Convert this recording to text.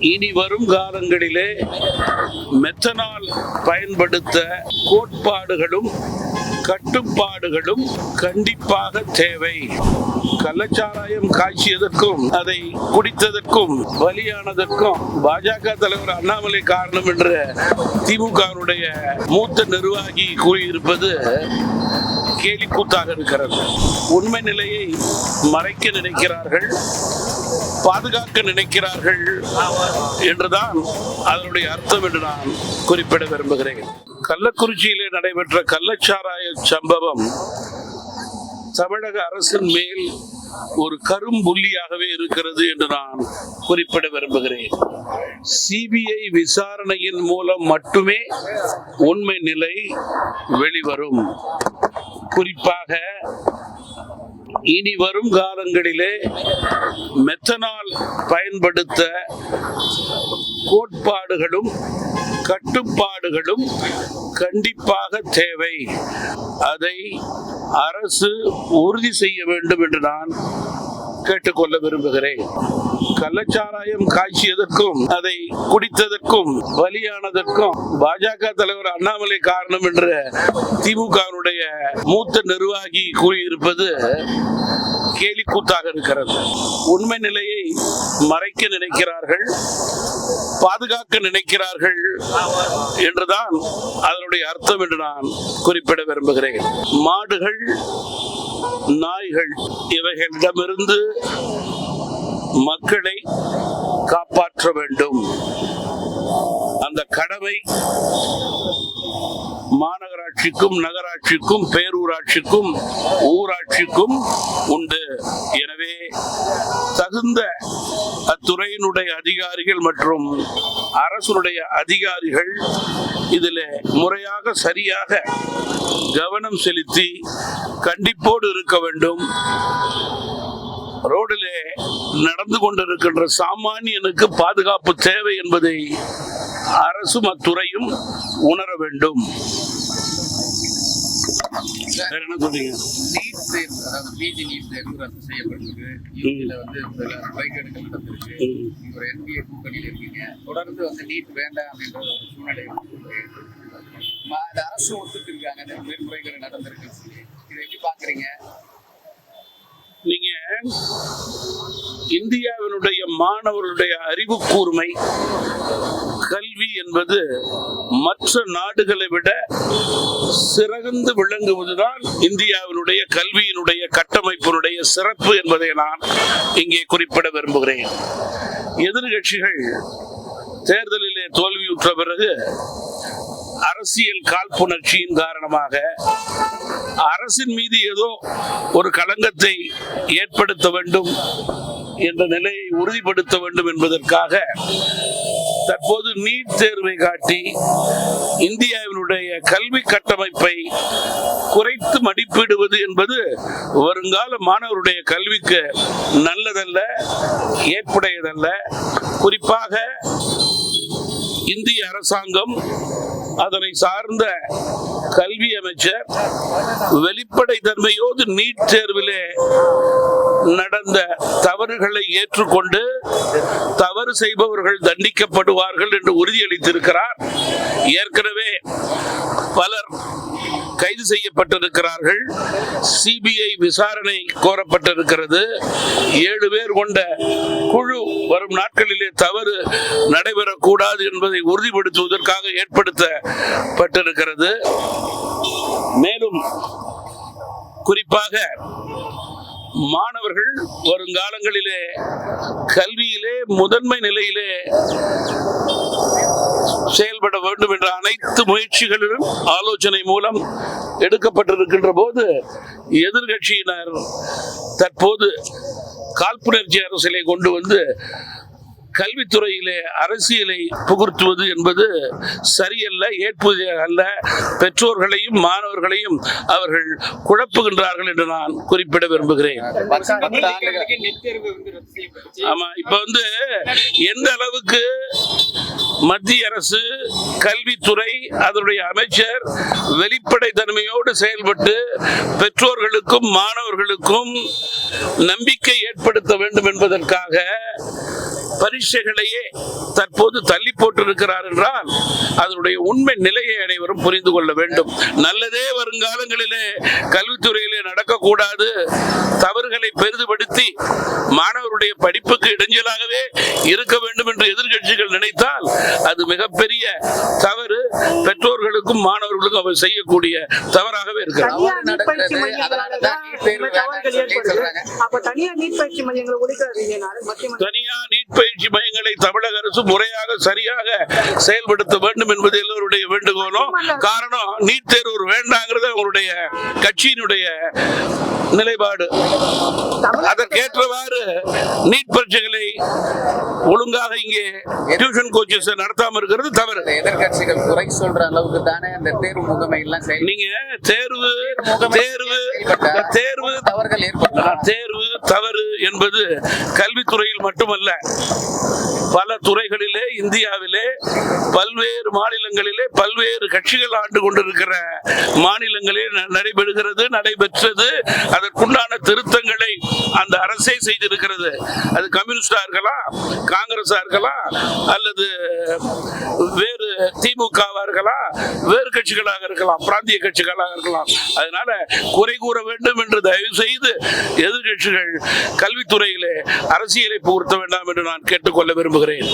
இனி வரும் காலங்களிலே மெத்தனால் பயன்படுத்த கோட்பாடுகளும் கட்டுப்பாடுகளும் கண்டிப்பாக தேவை. கள்ளச்சாராயம் காய்ச்சியதற்கும் அதை குடித்ததற்கும் பலியானதற்கும் பாஜக தலைவர் அண்ணாமலை காரணம் என்று திமுகவுடைய மூத்த நிர்வாகி கூறியிருப்பது கேலிக்கூத்தாக இருக்கிறது. உண்மை நிலையை மறைக்க நினைக்கிறார்கள். பாதுகாக்க நினைக்கிறார்கள் என்றுதான் அதனுடைய அர்த்தம் என்று நான் குறிப்பிட விரும்புகிறேன். கள்ளக்குறிச்சியிலே நடைபெற்ற கள்ளச்சாராய சம்பவம் தமிழக அரசின் மேல் ஒரு கரும்புள்ளியாகவே இருக்கிறது என்று நான் குறிப்பிட விரும்புகிறேன். சிபிஐ விசாரணையின் மூலம் மட்டுமே உண்மை நிலை வெளிவரும். குறிப்பாக இனி வரும் காலங்களிலே மெத்தனால் பயன்படுத்த கோட்பாடுகளும் கட்டுப்பாடுகளும் கண்டிப்பாக தேவை. அதை அரசு உறுதி செய்ய வேண்டும் என்று நான் கேட்டுக்கொள்ள விரும்புகிறேன். கள்ளச்சாராயம் காய்ச்சியதற்கும் அதை குடித்ததற்கும் பலியானதற்கும் பாஜக தலைவர் அண்ணாமலை காரணம் என்று திமுகவுடைய மூத்த நிர்வாகி கூறியிருப்பது கேலிக்கூத்தாக இருக்கிறது. உண்மை நிலையை மறைக்க நினைக்கிறார்கள். பாதுகாக்க நினைக்கிறார்கள் என்றுதான் அதனுடைய அர்த்தம் என்று நான் குறிப்பிட விரும்புகிறேன். மாடுகள் நாய்கள் இவைகளிடமிருந்து மக்களை காப்பாற்ற வேண்டும். அந்த கடமை மாநகராட்சிக்கும் நகராட்சிக்கும் பேரூராட்சிக்கும் ஊராட்சிக்கும் உண்டு. எனவே தகுந்த அத்துறையினுடைய அதிகாரிகள் மற்றும் அரசுடைய அதிகாரிகள் இதில் முறையாக சரியாக கவனம் செலுத்தி கண்டிப்போடு இருக்க வேண்டும். ரோடிலே நடந்து கொண்டிருக்கின்ற சாமானியனுக்கு பாதுகாப்பு தேவை என்பதை அரசும் அத்துறையும் உணர வேண்டும். என்ன சொல்றீங்க? நீட் தேர்வு அதாவது பிஜி நீட் தேர்வு ரத்து செய்யப்பட்டிருக்கு. வந்து முறைகேடுகள் நடந்திருக்கு. ஒரு என்பிஏ கூட்டணியில் இருக்கீங்க. தொடர்ந்து வந்து நீட் வேண்டாம் அப்படின்ற ஒரு சூழ்நிலை அரசு ஒத்துட்டு இருக்காங்க. சொல்லி. இதை எப்படி பாக்குறீங்க? நீங்க இந்தியாவினுடைய மாணவர்களுடைய அறிவு கூர்மை கல்வி என்பது மற்ற நாடுகளை விட சிறந்து விளங்குவதுதான் இந்தியாவினுடைய கல்வியினுடைய கட்டமைப்பினுடைய சிறப்பு என்பதை நான் இங்கே குறிப்பிட விரும்புகிறேன். எதிர்கட்சிகள் தேர்தலிலே தோல்வியுற்ற பிறகு அரசியல் காழ்ப்புணர்ச்சியின் காரணமாக அரசின் மீது ஏதோ ஒரு களங்கத்தை ஏற்படுத்த வேண்டும் என்ற நிலையை உறுதிப்படுத்த வேண்டும் என்பதற்காக தற்போது நீட் தேர்வை காட்டி இந்தியாவினுடைய கல்வி கட்டமைப்பை குறைத்து மதிப்பிடுவது என்பது வருங்கால மாணவருடைய கல்விக்கு நல்லதல்ல ஏற்புடையதல்ல. குறிப்பாக இந்திய அரசாங்கம் அதனை சார்ந்த கல்வி அமைச்சர் வெளிப்படை தன்மையோடு நீட் தேர்விலே நடந்த தவறுகளை ஏற்றுக்கொண்டு தவறு செய்பவர்கள் தண்டிக்கப்படுவார்கள் என்று உறுதியளித்திருக்கிறார். ஏற்கனவே பலர் கைது செய்யப்பட்டிருக்கிறார்கள். சிபிஐ விசாரணை கோரப்பட்டிருக்கிறது. ஏழு பேர் கொண்ட குழு வரும் நாட்களிலே தவறு நடைபெறக்கூடாது என்பதை உறுதிப்படுத்துவதற்காக ஏற்படுத்தப்பட்டிருக்கிறது. மேலும் குறிப்பாக மாணவர்கள் வருங்காலங்களிலே கல்வியிலே முதன்மை நிலையிலே செயல்பட வேண்டும் என்ற அனைத்து முயற்சிகளிலும் ஆலோசனை மூலம் எடுக்கப்பட்டிருக்கின்ற போது எதிர்கட்சியினர் தற்போது காழ்ப்புணர்ச்சி அரசியலை கொண்டு வந்து கல்வித்துறையிலே அரசியலை புகுத்துவது என்பது சரியல்ல ஏற்புவது அல்ல. பெற்றோர்களையும் மாணவர்களையும் அவர்கள் குழப்புகின்றார்கள் என்று நான் குறிப்பிட விரும்புகிறேன். ஆமா இப்ப வந்து எந்த அளவுக்கு மத்திய அரசு கல்வித்துறை அதனுடைய அமைச்சர் வெளிப்படை தன்மையோடு செயல்பட்டு பெற்றோர்களுக்கும் மாணவர்களுக்கும் நம்பிக்கை ஏற்படுத்த வேண்டும் என்பதற்காக பரீட்சைகளையே தற்போது தள்ளி போட்டிருக்கிறார் என்றால் அதனுடைய உண்மை நிலையை அனைவரும் புரிந்து கொள்ள வேண்டும். நல்லதே வருங்காலங்களிலே கல்வித்துறையிலே நடக்கக்கூடாது. தவறுகளை பெரிதுபடுத்தி மாணவருடைய படிப்புக்கு இடைஞ்சலாகவே இருக்க வேண்டும் என்று எதிர்க்கட்சிகள் நினைத்தால் அது மிகப்பெரிய தவறு. பெற்றோர்களுக்கும் மாணவர்களுக்கும் அவர் செய்யக்கூடிய தவறாகவே இருக்கிறது. தனியார் நீட் பயிற்சி பயிற்சி மையங்களை தமிழக அரசு முறையாக சரியாக செயல்படுத்த வேண்டும் என்பது எல்லோருடைய வேண்டுகோளும். காரணம் நீட் தேர்வு வேண்டாங்கிறது அவங்களுடைய கட்சியினுடைய நிலைப்பாடு. அதற்கேற்றவாறு நீட் பரீட்சைகளை ஒழுங்காக இங்கே டியூஷன் கோச்சஸ் நடத்தாம இருக்கிறது தவறு. இந்த எதிர்க்கட்சிகள் குறை சொல்ற அளவுக்கு தானே அந்த தேர்வு முகமை எல்லாம் நீங்க தேர்வு தேர்வு தேர்வு தவறுகள் ஏற்படலாம். தேர்வு தவறு என்பது கல்வித்துறையில் மட்டுமல்ல பல துறைகளிலே இந்தியாவிலே பல்வேறு மாநிலங்களிலே பல்வேறு கட்சிகள் ஆண்டு கொண்டிருக்கிற மாநிலங்களில் ந- நடைபெறுகிறது நடைபெற்றது. அதற்குண்டான திருத்தங்களை அந்த அரசே செய்திருக்கிறது. அது கம்யூனிஸ்டா இருக்கலாம் காங்கிரஸா இருக்கலாம் அல்லது வேறு திமுகவா இருக்கலாம் வேறு கட்சிகளாக இருக்கலாம் பிராந்திய கட்சிகளாக இருக்கலாம். அதனால குறை கூற வேண்டும் என்று தயவு செய்து எதிர்கட்சிகள் கல்வித்துறையிலே அரசியலை புகுத்த வேண்டாம் என்று நான் கேட்டுக்கொள்ள விரும்புகிறேன்.